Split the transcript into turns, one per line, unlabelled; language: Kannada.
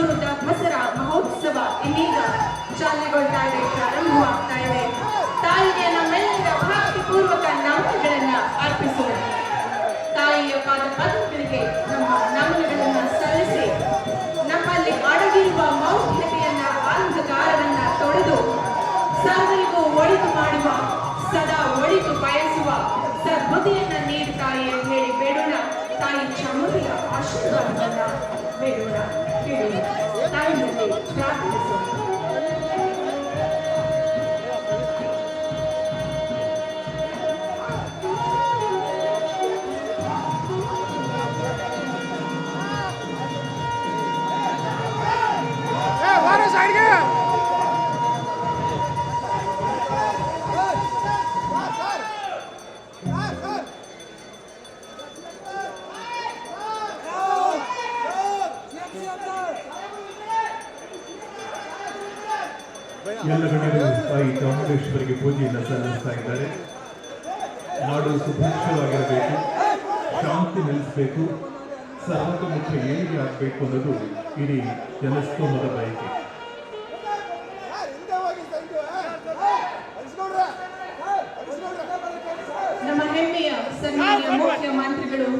ಬೆಂಗಳೂರಿನ ದಸರಾ ಮಹೋತ್ಸವ ಇದೀಗ ಚಾಲನೆಗೊಳ್ತಾ ಇದೆ ಪ್ರಾರಂಭವಾಗ್ತಾ ಇದೆ ತಾಯಿಗೆ ನಮ್ಮೆಲ್ಲರ ಭಕ್ತಿಪೂರ್ವಕ ನಮನಗಳನ್ನ ಅರ್ಪಿಸೋಣ ತಾಯಿಯ ಪಾದ ಪದ್ಮಗಳಿಗೆ ನಮ್ಮ ನಮನಗಳನ್ನ ಸಲ್ಲಿಸಿ, ನಮ್ಮಲ್ಲಿ ಅಡಗಿರುವ ಮೌಢ್ಯತೆಯನ್ನ, ಅಂಧಕಾರವನ್ನ ತೊಡೆದು ಸರ್ವರಿಗೂ ಒಳಿತು ಮಾಡುವ, ಸದಾ ಒಳಿತು ಬಯಸುವ ಸದ್ಬುದ್ಧಿಯನ್ನ ನೀಡುತ್ತಾಯಿ ಎಂದು ಹೇಳಿ ಬೇಡೋಣ. ತಾಯಿ ಚಾಮುಂಡಿಯ ಆಶೀರ್ವಾದವನ್ನ 为什么呢？这个答应的这个家庭。
ಎಲ್ಲ ಗಣ್ಯರು ತಾಯಿ ಚಾಮುಂಡೇಶ್ವರಿಗೆ ಪೂಜೆಯನ್ನು ಸಲ್ಲಿಸ್ತಾ ಇದ್ದಾರೆ. ನಾಡು ಸುಭಿಕ್ಷವಾಗಿರಬೇಕು ಶಾಂತಿ ನೆಲೆಸಬೇಕು ಸರ್ವತೋಮುಖ ಏಳಿಗೆ ಆಗಬೇಕು ಅನ್ನೋದು ಇಡೀ ಜನಸ್ತೋಮದ ಬಯಕೆ.
ನಮ್ಮ ಹೆಮ್ಮೆಯ ಸನ್ಮಾನ್ಯ ಮುಖ್ಯಮಂತ್ರಿಗಳು